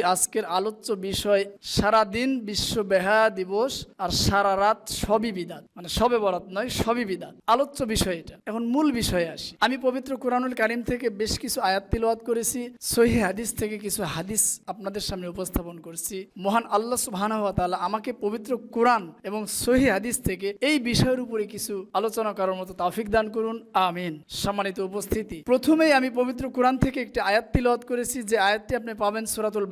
আজকের আলোচ্য বিষয় সারা দিন বিশ্ব বেহা দিবস আর সারা রাত সবই বিদাত। মানে সবে বরাত নয়, সবই বিদাত। আলোচ্য বিষয় এটা। এখন মূল বিষয়ে আসি। আমি পবিত্র কোরআনুল কারিম থেকে বেশ কিছু আয়াত তিলওয়াত করেছি, সহি হাদিস থেকে কিছু হাদিস আপনাদের সামনে উপস্থাপন করছি। মহান আল্লাহ সুবহানাহু আমাকে পবিত্র কোরআন এবং সহি হাদিস থেকে এই বিষয়ের উপরে কিছু আলোচনা করার মতো তাফিক দান করুন। আমিন। সম্মানিত উপস্থিতি। প্রথমেই আমি পবিত্র কোরআন থেকে একটি আয়াত তিলওয়াত করেছি। যে আয়াতটি আপনি পাবেন সূরাতুল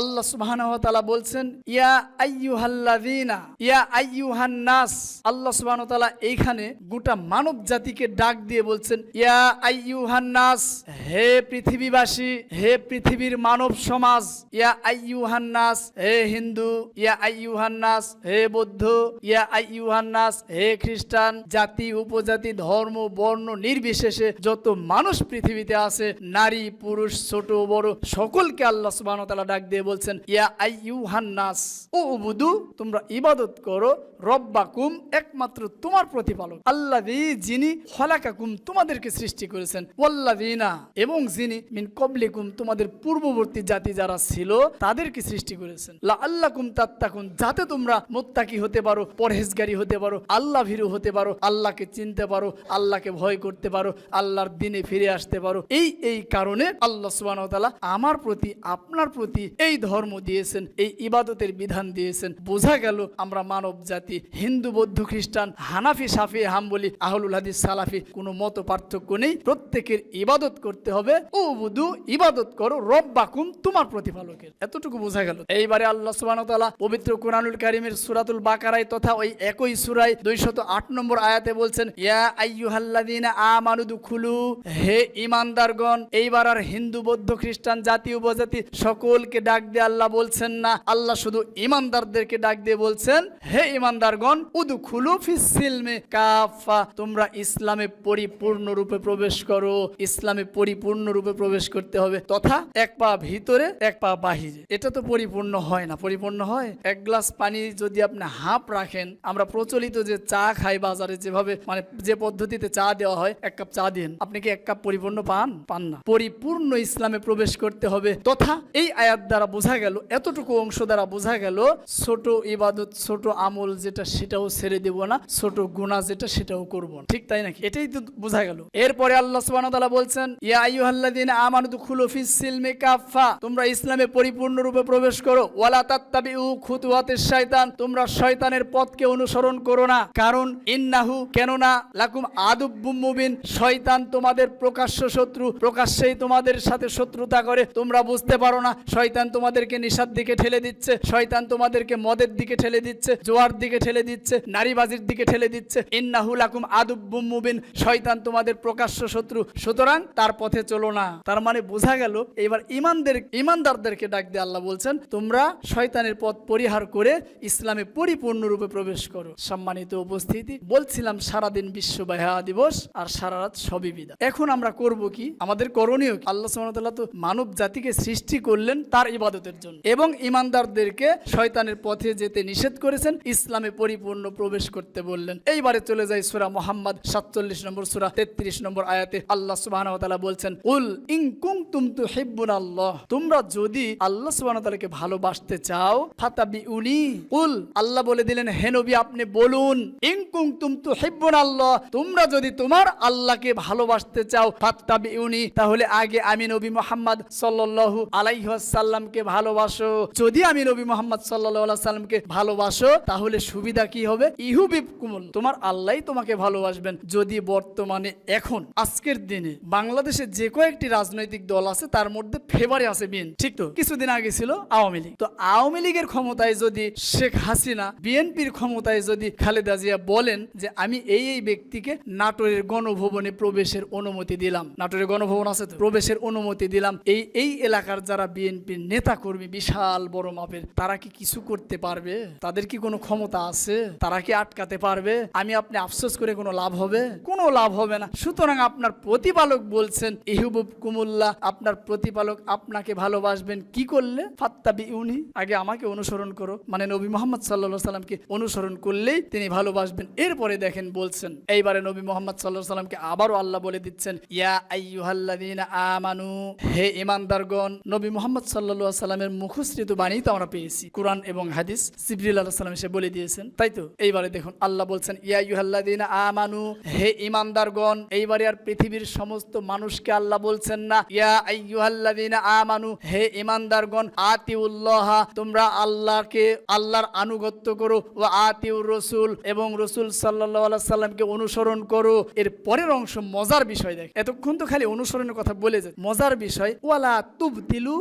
আল্লাহ সুবহানাহু ওয়া তাআলা বলছেন, ইয়া আইয়ুহাল্লাযীনা, ইয়া আইয়ুহান নাস আল্লাহ সুবহানাহু ওয়া তাআলা এইখানে গোটা মানব জাতিকে ডাক দিয়ে বলছেন, ইয়া আইয়ুহান নাস হে পৃথিবীবাসী, হে পৃথিবীর মানব সমাজ, ইয়া আইয়ুহান নাস হে হিন্দু, ইয়া আইয়ুহান নাস হে বৌদ্ধ, ইয়া আইয়ুহান নাস হে খ্রিস্টান, জাতি, উপজাতি, ধর্ম, বর্ণ নির্বিশেষে যত মানুষ পৃথিবীতে আছে, নারী, পুরুষ, ছোট, বড়, সকলকে আল্লাহ সুবহানাহু ওয়া ডাক দিয়ে বলছেন, ইয়া আইয়ুহান নাস ও উবুদু, তোমরা ইবাদত করো, রব্বাকুম একমাত্র তোমার প্রতিপালক আল্লাযী যিনি খলাকাকুম তোমাদেরকে সৃষ্টি করেছেন ওয়াল্লাযীনা এবং যিনি মিন কবলিকুম তোমাদের পূর্ববর্তী জাতি যারা ছিল, তাদেরকে সৃষ্টি করেছেন। লা আল্লাকুম তাত্তাকুন, যাতে তোমরা মুত্তাকি হতে পারো, পরহেজগারি হতে পারো আল্লাহ ভীরু হতে পারো, আল্লাহকে চিনতে পারো, আল্লাহকে ভয় করতে পারো, আল্লাহর দিনে ফিরে আসতে পারো। এই এই কারণে আল্লাহ ওয়া আমার প্রতি, আপনার প্রতি এই ধর্ম দিয়েছেন, এই ইবাদতের বিধান দিয়েছেন। বোঝা গেল আমরা মানব জাতি, হিন্দু, বৌদ্ধ, খ্রিস্টান, হানাফি, সাফি, হাম্বলি, আহলুল হাদিস, সালাফি, কোনো মত পার্থক্য নেই। প্রত্যেকের ইবাদত করতে হবে। ও বুধু ইবাদত করো, রব্বাকুম, তোমার প্রতিপালকের। এতটুকু বোঝা গেল। এইবারে আল্লাহ ওয়া পবিত্র কোরআনুল কারিমের সুরাতুল বাকারায় তথা ওই একই সূরায় 208 নম্বর আয়াতে বলছেন, ইয়া আইয়ুহাল্লাযীনা আমানু দুখুলু, হে ঈমানদারগণ, এইবার আর হিন্দু, বৌদ্ধ, খ্রিস্টান জাতি উপজাতি সকলকে ডাক দিয়ে আল্লাহ বলছেন না। আল্লাহ শুধু ঈমানদারদেরকে ডাক দিয়ে বলছেন, হে ঈমানদারগণ উদুখুলু ফিস সিলমে কাফা। তোমরা ইসলামে পরিপূর্ণ রূপে প্রবেশ করো। ইসলামে পরিপূর্ণ রূপে প্রবেশ করতে হবে। তথা এক পা ভিতরে, এক পা বাহিরে। এটা তো পরিপূর্ণ হয় না। পরিপূর্ণ হয়? এক গ্লাস পানি যদি আপনি হাফ রাখেন, আমরা প্রচলিত যে চা খাই বাজারে যেভাবে মানে যে পদ্ধতিতে চা দেওয়া হয়, এক কাপ চা দেন। আপনি কি এক কাপ পরিপূর্ণ পান? পান না। পরিপূর্ণ ইসলামে প্রবেশ করতে হবে। তথা এই আয়াত দ্বারা বোঝা গেল, এতটুকু অংশ দ্বারা বোঝা গেল, ছোট ইবাদত, ছোট আমল যেটা সেটাও ছেড়ে দেব না, ছোট গুণা যেটা সেটাও করব না। ঠিক তাই নাকি? এটাই তো বোঝা গেল। এরপরে আল্লাহ সুবহানাহু ওয়া তাআলা বলছেন, ইয়া আইয়ুহাল্লাযীনা আমানু দুখুলু ফিস সিলমি কাফা তোমরা ইসলামে পরিপূর্ণ রূপে প্রবেশ করো, ওয়ালা তাত্তাবিউ খুতুওয়াতিশ শয়তান তোমরা শয়তানের পথকে অনুসরণ করো না, কারণ ইন্নাহু, কেননা লাকুম আদুব্বুম মুবিন, শয়তান তোমাদের প্রকাশ্য শত্রু, প্রকাশ্যেই তোমাদের সাথে শত্রুতা করে, তোমরা বুঝতে পারো না শয়তান তোমাদেরকে নিশার দিকে ঠেলে দিচ্ছে, শয়তান তোমাদেরকে মদের দিকে ঠেলে দিচ্ছে, জোয়ার দিকে ঠেলে দিচ্ছে, নারীবাজির দিকে ঠেলে দিচ্ছে। ইন্নাহুল লাকুম আদুব্বুম মুবিন, শয়তান তোমাদের প্রকাশ্য শত্রু। সুতরাং তার পথে চলো না। তার মানে বোঝা গেল, এবার ইমানদের, ইমানদারদেরকে ডাক দিয়ে আল্লাহ বলছেন, তোমরা শয়তানের পথ পরিহার করে ইসলামে পরিপূর্ণরূপে প্রবেশ করো। সম্মানিত উপস্থিতি, বলছিলাম সারাদিন বিশ্ব বাহা দিবস আর সারা রাত সবই বিদা। এখন আমরা করব কি? আমাদের করণীয়? আল্লাহ সুবহানাহু তো মানব জাতিকে সৃষ্টি করলেন তার ইবাদতের জন্য। এবং ইমানদারদেরকে শয়তানের পথে যেতে নিষেধ করেছেন, ইসলামে পরিপূর্ণ প্রবেশ করতে বললেন। এইবারে চলে যায় সূরা মুহাম্মদ 47 নম্বর সূরা 33 নম্বর আয়াতে। আল্লাহ তাআলা বলছেন, উল ইন কুনতুম তুহিব্বুনাল্লাহ তোমরা যদি আল্লাহ ওয়া ভালোবাসতে চাও, ফাতাবিউনি। উল, আল্লাহ বলে দিলেন, হে নবী, আপনি বলুন, ইন কুনতুম তুহিব্বুনাল্লাহ তোমরা যদি তোমার আল্লাহকে ভালোবাসতে চাও ফাতাবি ফাত্তাবিউনি তাহলে আগে আমি নবী মুহাম্মদ সাল্লাল্লাহু আলাইহি ওয়াসাল্লামকে ভালোবাসো। যদি আমি নবী মোহাম্মদ আলাইহি সাল্লামকে ভালোবাসো, তাহলে সুবিধা কি হবে? ইহুবিকুমুল তোমার আল্লাহই তোমাকে ভালোবাসবেন। যদি বর্তমানে এখন, আজকের দিনে বাংলাদেশে যে কয়েকটি রাজনৈতিক দল আছে, তার মধ্যে ফেভারে আছে বিএন ঠিক তো? কিছুদিন আগে ছিল আওয়ামী লীগ। তো আওয়ামী লীগের ক্ষমতায় যদি শেখ হাসিনা বিএনপির ক্ষমতায় যদি খালেদা জিয়া বলেন যে, আমি এই এই ব্যক্তিকে নাটোরের গণভবনে প্রবেশের অনুমতি দিলাম। নাটোরের গণভবন আছে তো? প্রবেশের অনুমতি দিলাম। এই এই এলাকার যারা বিএনপির নেতা কর্মী বিশাল বড় মাপের, তারা কি কিছু করতে পারবে? তাদের কি কোনো ক্ষমতা আছে? তারা কি আটকাতে পারবে? আমি আপনি আফসোস করে কোনো লাভ হবে? কোনো লাভ হবে না। সুতরাং আপনার প্রতিপালক বলছেন ইহুবুব কুমুল্লাহ আপনার প্রতিপালক আপনাকে ভালোবাসবেন। কি করলে? ফাত্তাবি উনি, আগে আমাকে অনুসরণ করো। মানে নবী মোহাম্মদ সাল্লা সাল্লামকে অনুসরণ করলেই তিনি ভালোবাসবেন। এরপরে দেখেন বলছেন, এইবারে নবী মোহাম্মদ সাল্লাহ সাল্লামকে আবারও আল্লাহ বলে দিচ্ছেন, ইয়া আইয়ুহাল্লাযীনা আমানু, হে ইমানদারগণ নবী মোহাম্মদ সাল্লা সাল্লামের মুখশ্রিত বাণী তো আমরা পেয়েছি। কোরআন এবং হাদিস। জিবরিল আল্লাহ সাল্লাম এসে বলে দিয়েছেন। তাই তো? এইবারে দেখুন, আল্লাহ বলছেন, ইয়া ইউহাল্লাদিন আমানু, হে ইমানদারগণ এইবারে আর পৃথিবীর সমস্ত মানুষকে আল্লাহ বলছেন না, ইয়া আইয়ুহাল্লাদিন আমানু, হে ইমানদারগণ আতিউল্লাহ, তোমরা আল্লাহকে, আল্লাহর আনুগত্য করো ও আতিউর রসুল এবং রসুল সাল্লাহ সাল্লামকে অনুসরণ করো। এর পরের অংশ মজার বিষয় দেখ। এতক্ষণ তো খালি অনুসরণের কথা বলে যায় মজার বিষয়, ওয়ালা তুবতিলু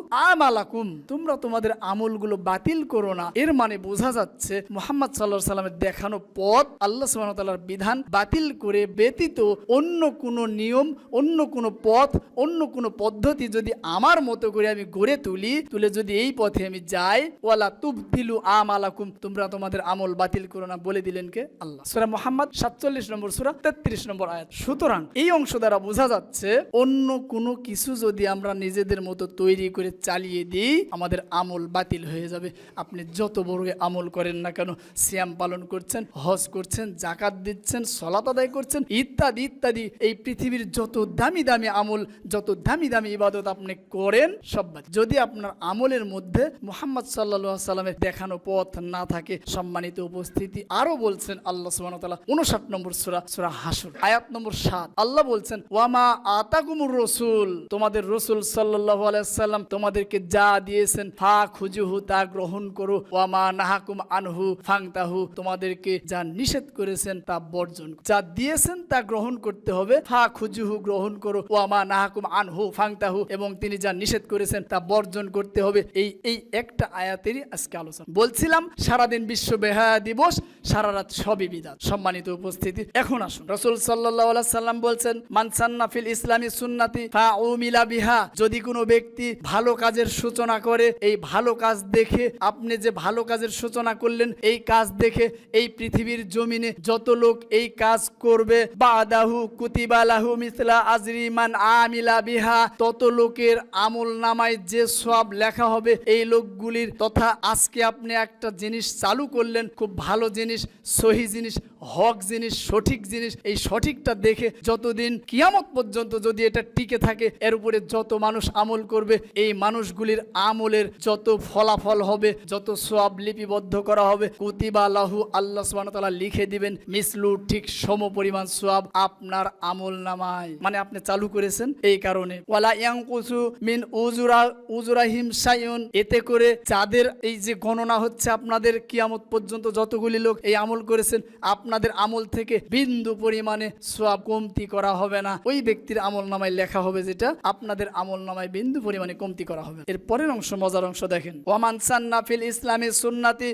আমালাকুম তোমরা তোমাদের আমলগুলো বাতিল করো না। এর মানে বোঝা যাচ্ছে মোহাম্মদ সাল্লাহ সাল্লামের দেখানো পথ আল্লাহ সুবাহতাল্লাহর বিধান বাতিল করে ব্যতীত অন্য কোনো নিয়ম, অন্য কোনো পথ, অন্য কোনো পদ্ধতি যদি আমার মতো করে আমি গড়ে তুলি তুলে যদি এই পথে আমি যাই, ওয়ালা তুবতিলু আমালাকুম, তোমরা তোমাদের আমল বাতিল করো না বলে দিলেন কে? আল্লাহ। সুরা মোহাম্মদ সাতচল্লিশ নম্বর সুরা তেত্রিশ নম্বর আয়াত। সুতরাং এই অংশ দ্বারা বোঝা যাচ্ছে অন্য কোনো কিছু যদি আমরা নিজেদের মতো তৈরি করে চালিয়ে দিই আমাদের আমল বাতিল হয়ে যাবে। আপনি যত বড় আমল করেন না কেন, সিয়াম পালন করছেন, হজ করছেন জাকাত দিচ্ছেন, সলাত আদায় করছেন, ইত্যাদি ইত্যাদি, এই পৃথিবীর যত দামি দামি আমল, যত দামি দামি ইবাদত আপনি করেন, সব যদি আপনার আমলের মধ্যে মোহাম্মদ সাল্লা সাল্লামের দেখানো পথ না থাকে, সম্মানিত উপস্থিতি আরও বলছেন আল্লাহ সুবাহ তালা উনষাট নম্বর সুরা সুরা হাসুর, আয়াত নম্বর সাত। আল্লাহ বলছেন ওয়ামা আতাকুমুর রসুল। তোমাদের রসুল সাল্লাহ আলাইসাল্লাম তোমাদেরকে যা দিয়েছেন। ফা খুজুহু, তা গ্রহণ করো। ওয়ামা নাহাকুম আনহু, ফাংতাহু, তোমাদেরকে যা নিষেধ করেছেন তা বর্জন যা দিয়েছেন তা গ্রহণ করতে হবে। ফা খুজুহু, গ্রহণ করো। ওয়ামা নাহাকুম আনহু, ফাংতাহু, এবং তিনি যা নিষেধ করেছেন তা বর্জন করতে হবে। এই এই একটা আয়াতেরই আজকে আলোচনা। বলছিলাম, সারাদিন বিশ্ব বেহা দিবস, সারা রাত সবই বিদাত। সম্মানিত উপস্থিতি, এখন আসুন। রসুল সাল্লাহ সাল্লাম বলছেন মানসান্না ফিল ইসলামী সুন্নাতি ফা ও মিলা বিহা। যদি কোনো ব্যক্তি ভালো কাজের সূচনা করে, এই ভালো কাজ দেখে, আপনি যে ভালো কাজের সূচনা করলেন, এই কাজ দেখে, এই পৃথিবীর জমিনে যত লোক এই কাজ করবে, বাদাহু কুতিবালাহু মিসলা আজরিমান আমিলা বিহা, তত লোকের আমল নামায় যে সব লেখা হবে, এই লোকগুলির তথা আজকে আপনি একটা জিনিস চালু করলেন, খুব ভালো জিনিস, সহি জিনিস হক জিনিস, সঠিক জিনিস, এই সঠিকটা দেখে যতদিন কিয়ামত পর্যন্ত যদি এটা টিকে থাকে, এর উপরে যত মানুষ আমল করবে, এই মানুষগুলির আমলের যত ফলাফল হবে, যত সব লিপিবদ্ধ করা হবে, কুতিবা লাহু আল্লাহ সুবাহতালা লিখে দিবেন, মিসলু ঠিক সম পরিমাণ সোয়াব আপনার আমল নামায় মানে আপনি চালু করেছেন এই কারণে। ওয়ালা মিন উজুরা, উজুরাহিম এতে করে যাদের এই যে গণনা হচ্ছে, আপনাদের কিয়ামত পর্যন্ত যতগুলি লোক এই আমল করেছেন আপনাদের আমল থেকে বিন্দু পরিমাণে সোয়াব কমতি করা হবে না। ওই ব্যক্তির আমল নামায় লেখা হবে যেটা আপনাদের আমল নামায় বিন্দু পরিমাণে কমতি করা হবে। এর পরের অংশ, মজার অংশ দেখেন। ওয়ামান সান্না ফিল ইসলামী সুন্নাতি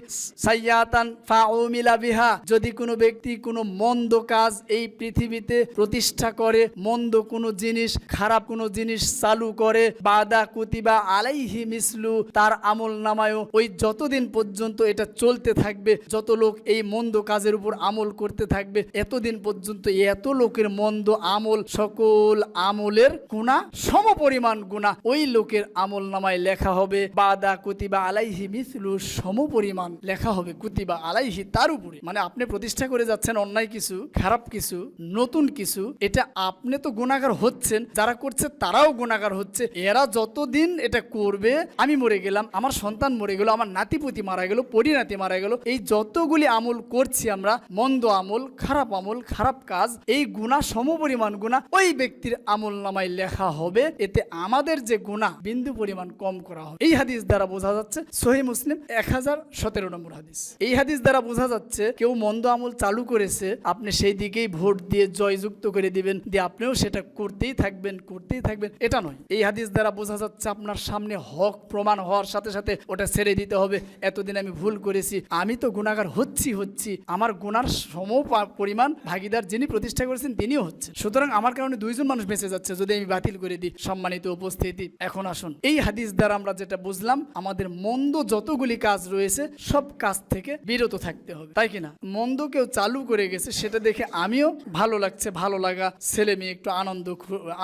সাইয়াতান ফাউমিলা বিহা। যদি কোনো ব্যক্তি কোনো মন্দ কাজ এই পৃথিবীতে প্রতিষ্ঠা করে, মন্দ কোনো জিনিস, খারাপ কোনো জিনিস চালু করে, বাদা কুতিবা আলাইহি মিসলু, তার আমল নামায়ও ওই যতদিন পর্যন্ত এটা চলতে থাকবে, যত লোক এই মন্দ কাজের উপর আমল করতে থাকবে। এতদিন পর্যন্ত এত লোকের মন্দ আমল, সকল আমলের গুণা সম পরিমাণ গুণা ওই লোকের আমল নামায় লেখা হবে, বাদা কুতিবা আলাইহি মিসলু সম পরিমাণ লেখা হবে কুতিবা আলাইহি তার উপরে। মানে আপনি প্রতিষ্ঠা করে যাচ্ছেন অন্যায় কিছু, খারাপ কিছু, নতুন কিছু, এটা আপনি তো গুণাগার হচ্ছেন, যারা করছে তারাও গুণাগার হচ্ছে, এরা যতদিন এটা করবে, আমি মরে গেলাম, আমার সন্তান মরে গেল, আমার নাতিপুতি মারা গেল, পরিণাতি মারা গেল, এই যতগুলি আমল করছি আমরা, মন্দ আমল, খারাপ আমল, খারাপ কাজ, এই গুণা সমপরিমাণ গুণা ওই ব্যক্তির আমল নামায় লেখা হবে। এতে আমাদের যে গুণা, বিন্দু পরিমাণ কম করা হবে। এই হাদিস দ্বারা বোঝা যাচ্ছে, সহি মুসলিম এক হাজার সতেরো নম্বর হাদিস। এই হাদিস দ্বারা বোঝা যাচ্ছে, কেউ মন্দ আমল চালু করেছে, আপনি সেই দিকেই ভোট দিয়ে জয়যুক্ত করে দিবেন, দিয়ে আপনিও সেটা করতেই থাকবেন করতেই থাকবেন। এটা নয়। এই হাদিস দ্বারা বোঝা যাচ্ছে, আপনার সামনে হক প্রমাণ হওয়ার সাথে সাথে ওটা ছেড়ে দিতে হবে। এতদিন আমি ভুল করেছি, আমি তো গুণাগার হচ্ছি হচ্ছি। আমার গুনার সম পরিমাণ ভাগিদার যিনি প্রতিষ্ঠা করেছেন তিনিও হচ্ছেন। সুতরাং আমার কারণে দুইজন মানুষ বেঁচে যাচ্ছে যদি আমি বাতিল করে দিই, সম্মানিত উপস্থিতি। এখন আসুন। এই হাদিস দ্বারা আমরা যেটা বুঝলাম, আমাদের মন্দ যতগুলি কাজ রয়েছে, সব কাজ থেকে বিরত থাকতে হবে। তাই কিনা? মন্দ কেউ চালু করে গেছে, সেটা দেখে আমিও ভালো লাগছে, ভালো লাগা। ছেলে মেয়ে একটু আনন্দ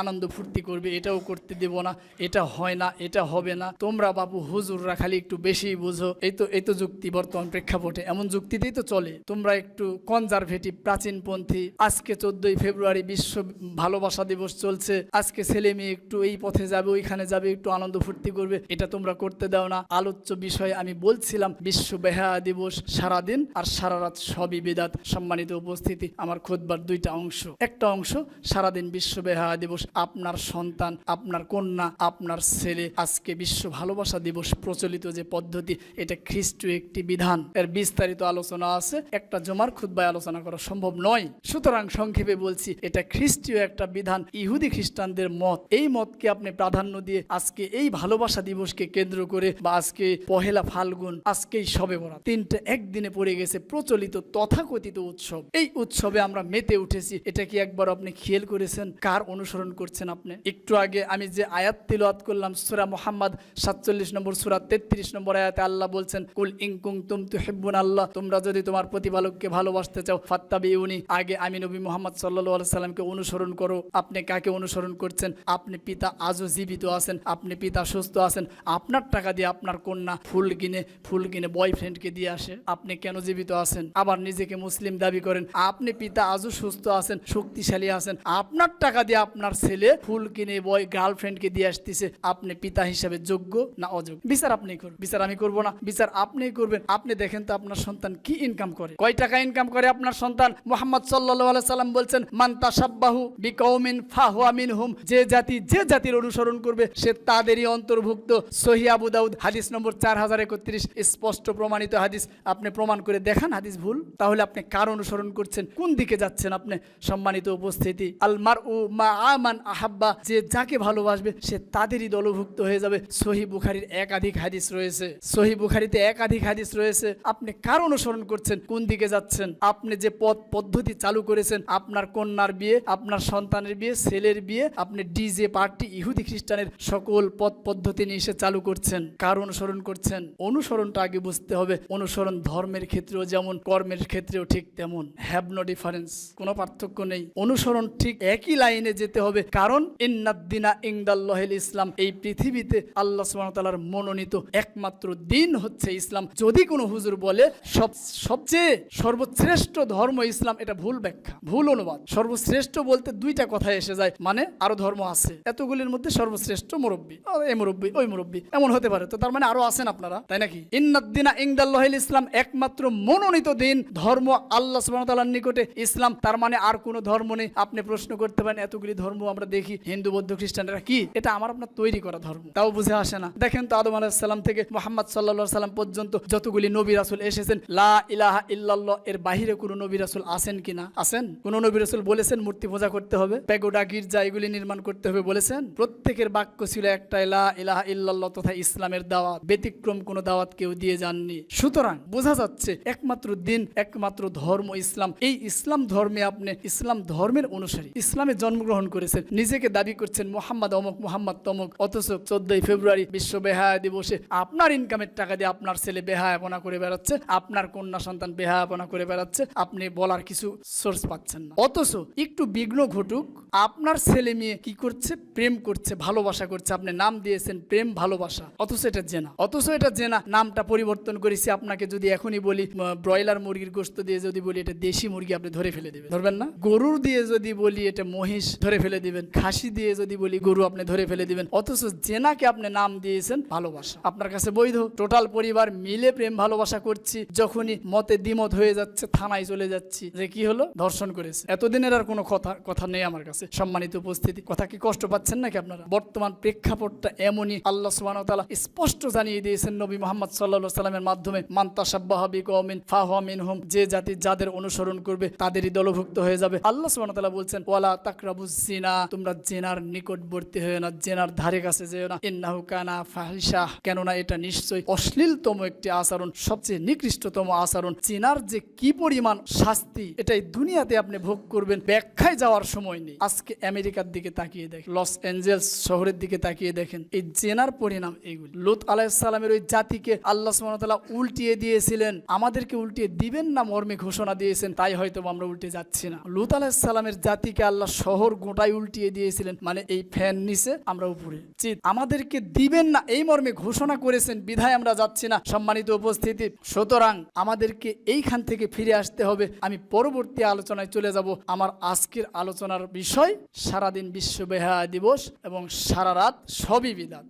আনন্দ ফুর্তি করবে, এটাও করতে দেব না, এটা হয় না, এটা হবে না। তোমরা বাবু হুজুররা খালি একটু বেশি বুঝো। এই তো এই তো যুক্তি বর্তমান প্রেক্ষাপটে। এমন যুক্তিতেই তো চলে। তোমরা একটু কনজারভেটিভ প্রাচীনপন্থী। আজকে চোদ্দই ফেব্রুয়ারি বিশ্ব ভালোবাসা দিবস চলছে। আজকে ছেলে মেয়ে একটু এই পথে যাবে, ওইখানে যাবে, একটু আনন্দ ফুর্তি করবে। এটা তোমরা করতে দাও না। আলোচ্য বিষয়ে আমি বলছিলাম, বিশ্ব বেহা দিবস সারাদিন আর সারা রাত সবই বেদাত। সম্মানিত উপস্থিতি, আমার খোদবার দুইটা অংশ। একটা অংশ, সারাদিন বিশ্ব বেহা দিবস, আপনার সন্তান, আপনার কন্যা, আপনার ছেলে। আজকে বিশ্ব ভালোবাসা দিবস প্রচলিত যে পদ্ধতি, এটা খ্রিস্ট একটি বিধান। এর বিস্তারিত আলোচনা আছে। একটা জমার খুদ্বায় আলোচনা করা সম্ভব নয়। সুতরাং সংক্ষেপে বলছি, এটা খ্রিস্টীয় একটা বিধান, ইহুদি খ্রিস্টানদের মত। এই মতকে আপনি প্রাধান্য দিয়ে আজকে এই ভালোবাসা দিবসকে কেন্দ্র করে বা আজকে পহেলা ফাল্গুন, আজকেই সবে বরাত। তিনটা একদিনে পড়ে গেছে প্রচলিত তথাকথিত উৎসব। এই উৎসবে আমরা মেতে উঠেছি। এটা কি একবার আপনি খেয়াল করেছেন? কার অনুসরণ করছেন আপনি? একটু আগে আমি যে আয়াত তিলওয়াত করলাম, সুরা মোহাম্মদ সাতচল্লিশ নম্বর, সুরা তেত্রিশ নম্বর আয়াতে আল্লাহ বলছেন, কুল ইংকুং তুম তু হেব্বুন আল্লাহ তোমরা যদি তোমার প্রতিপালককে ভালোবাসতে চাও, ফাত্তাবি উনি। আগে আমি নবী মোহাম্মদ সাল্লাহ সাল্লামকে অনুসরণ করো। আপনি কাকে অনুসরণ করছেন? আপনি পিতা আজও জীবিত আছেন, আপনি পিতা সুস্থ আছেন। আপনার টাকা দিয়ে আপনার কন্যা ফুল কিনে ফুল কিনে বয়ফ্রেন্ডকে দিয়ে আসে। আপনি কেন জীবিত আছেন? আবার নিজেকে মুসলিম দাবি করেন, আপনি পিতা আজও সুস্থ আছেন, শক্তিশালী আছেন। আপনার টাকা দিয়ে আপনার ছেলে ফুল কিনে বয় গার্লফ্রেন্ডকে দিয়ে আসতেছে। আপনি পিতা হিসাবে যোগ্য না অযোগ্য? বিচার আপনি করবেন বিচার আমি করব না। বিচার আপনিই করবেন। আপনি দেখেন তো আপনার সন্তান কি ইনকাম করে। কয় টাকা ইনকাম করে আপনার সন্তান মোহাম্মদ সাল্লাহ সাল্লাম বলছেন মান্তা সাব্বাহু বিকৌমিন ফাহুয়া মিনহুম যে জাতি, যে জাতির অনুসরণ করবে, সে তাদেরই অন্তর্ভুক্ত। সহি আবু দাউদ, হাদিস নম্বর চার হাজার একত্রিশ, স্পষ্ট প্রমাণিত হাদিস। আপনি প্রমাণ করে দেখান হাদিস ভুল, তাহলে আপনি কার অনুসরণ করছেন, কোন দিকে যাচ্ছেন আপনি? সম্মানিত উপস্থিতি আলমার উ মা আমান আহাব্বা, যে যাকে ভালোবাসবে, সে তাদেরই দলভুক্ত হয়ে যাবে। সহি বুখারির একাধিক হাদিস রয়েছে। সহি বুখারিতে একাধিক হাদিস রয়েছে। আপনি কার অনুসরণ করছেন, কোন দিকে যাচ্ছেন? আপনি যে পথ পদ্ধতি চালু করেছেন, আপনার কন্যার বিয়ে, আপনার সন্তানের বিয়ে, ছেলের বিয়ে, আপনি ডিজে পার্টি, ইহুদি খ্রিস্টানের সকল পথ পদ্ধতি নিয়ে এসে চালু করছেন, কার অনুসরণ করছেন, অনুসরণটা আগে বুঝতে হবে। অনুসরণ ধর্মের ক্ষেত্রেও যেমন, কর্মের ক্ষেত্রেও ঠিক তেমন। হ্যাভ নো ডিফারেন্স কোনো পার্থক্য নেই। অনুসরণ ঠিক একই লাইনে যেতে হবে, কারণ ইন্নাদ্দিনা ইংদাল্লাহিল ইসলাম, এই পৃথিবীতে আল্লাহ সুবহানাহু মনোনীত একমাত্র দিন হচ্ছে ইসলাম। যদি কোনো হুজুর বলে, সব সবচেয়ে সর্বশ্রেষ্ঠ ধর্ম ইসলাম, এটা ভুল ব্যাখ্যা, ভুল অনুবাদ। সর্বশ্রেষ্ঠ বলতে দুইটা কথা এসে যায় মানে আরও ধর্ম আছে। এতগুলির মধ্যে সর্বশ্রেষ্ঠ মুরব্বী। এই মুরব্বী, ওই মুরব্বী, এমন হতে পারে। তো তার মানে আরও আছেন আপনারা, তাই নাকি? ইন্নাদ্দিনা ইংদাল্লাহিল ইসলাম একমাত্র মনোনীত দিন, ধর্ম আল্লাহ সুবহানাহু নিকটে। ইসলাম তার মানে আর কোনো ধর্ম নেই। আপনি প্রশ্ন করতে পারেন, এতগুলি ধর্ম আমরা দেখি, হিন্দু, বৌদ্ধ, খ্রিস্টানরা কি? এটা আমার আপনার তৈরি করা ধর্ম। তাও বুঝে আসে না। দেখেন তো আদম আলাহিসাল্লাম থেকে মোহাম্মদ সাল্লাহ সাল্লাম পর্যন্ত যতগুলি নবী রাসুল এসেছেন, লা ইলাহা ইল্লাল্লাহ এর বাহিরে কোনো নবী রাসুল আসেন কিনা? আসেন? কোন নবী রাসুল বলেছেন, মূর্তি পূজা করতে হবে? প্যাগোডা গির্জা এগুলি নির্মাণ করতে হবে বলেছেন? প্রত্যেকের বাক্য ছিল একটাই, লা ইলাহা ইল্লাল্লাহ তথা ইসলামের দাওয়াত। ব্যতিক্রম কোনো দাওয়াত কেউ দিয়ে যাননি। সুতরাং বোঝা যাচ্ছে, একমাত্র দিন, একমাত্র ধর্ম ইসলাম। এই ইসলাম ধর্মে আপনি, ইসলাম ধর্মের অনুসারী। ইসলামে জন্মগ্রহণ করেছেন, নিজেকে দাবি করছেন, মোহাম্মদ অমক, মোহাম্মদ তমক অথচ চোদ্দই ফেব্রুয়ারি বিশ্ব বেহায়া দিবসে আপনার ইনকামের টাকা দিয়ে আপনার ছেলে বেহায়াপনা করে বেড়াচ্ছে, আপনার কন্যা সন্তান বেহায়াপনা করে বেড়াচ্ছে। আপনি বলার কিছু সোর্স পাচ্ছেন না। অথচ একটু বিঘ্ন ঘটুক, আপনার ছেলে মেয়ে কি করছে? প্রেম করছে, ভালোবাসা করছে। আপনি নাম দিয়েছেন, প্রেম, ভালোবাসা। অথচ এটা জেনা। অথচ এটা জেনা। নামটা পরিবর্তন করেছি আপনাকে যদি এখনই বলি ব্রয়লার মুরগির গোস্ত দিয়ে যদি বলি, এটা দেশি মুরগি আপনি ধরে ফেলে দেবেন। ধরবেন না? গরুর দিয়ে যদি বলি, এটা মহিষ ধরে ফেলে দিবেন। খাসি দিয়ে যদি বলি, গরু আপনি ধরে ফেলে দিবেন। অথচ জেনাকে আপনি নাম দিয়েছেন, ভালোবাসা। আপনার কাছে বৈধ। টোটাল পরিবার মিলে প্রেম, ভালোবাসা করছি। যখনই মতে দ্বিমত হয়ে যাচ্ছে থানায় চলে যাচ্ছি। যে কি হলো? ধর্ষণ করেছে। এতদিনের আর কোনো কথা কথা নেই আমার কাছে। সম্মানিত উপস্থিতি। কথা কি কষ্ট পাচ্ছেন নাকি আপনারা? বর্তমান প্রেক্ষাপটটা এমনই। আল্লাহ ওয়া স্পষ্ট জানিয়ে দিয়েছেন নবী মোহাম্মদ সাল্লাল্লাহু সাল্লামের মাধ্যমে মান্তা সাব্বাহাবি কওমিন ফাহুয়া মিনহুম যে জাতি যাদের অনুসরণ করবে, তাদেরই দলভুক্ত হয়ে যাবে। আল্লাহ তাআলা বলছেন, ওয়ালা তাকরাবু জিনা তোমরা জেনার নিকটবর্তী হয়ে না, জেনার ধারে কাছে যেও না। ইন্নাহু কানা ফাহিশা, কেননা এটা নিশ্চয়ই অশ্লীলতম একটি আচরণ, সবচেয়ে নিকৃষ্টতম আচরণ। জেনার যে কি পরিমাণ শাস্তি এটাই দুনিয়াতে আপনি ভোগ করবেন। ব্যাখ্যায় যাওয়ার সময় নেই। আজকে আমেরিকার দিকে তাকিয়ে দেখেন, লস অ্যাঞ্জেলস শহরের দিকে তাকিয়ে দেখেন, এই জেনার পরিণাম এইগুলি। লুত আলাইসালামের ওই জাতিকে আল্লাহ সুবহানাহু উল্টিয়ে দিয়েছিলেন, আমাদেরকে উল্টিয়ে দিবেন না মর্মে ঘোষণা দিয়েছেন, তাই হয়তো আমরা উল্টে যাচ্ছি না। লুত আলাইসালামের জাতিকে আল্লাহ শহর গোটাই উল্টিয়ে দিয়েছিলেন মানে এই ফ্যান নিচে, আমরা উপরে। চিত আমাদেরকে দিবেন না, এই মর্মে ঘোষণা করেছেন, বিধায় আমরা যাচ্ছি না। সম্মানিত উপস্থিতি, সুতরাং আমাদেরকে এইখান থেকে ফিরে আসতে হবে। আমি পরবর্তী আলোচনায় চলে যাব। আমার আজকের আলোচনার বিষয় সারাদিন বিশ্ব বেহা দিবস এবং সারা রাত সবই বিদায়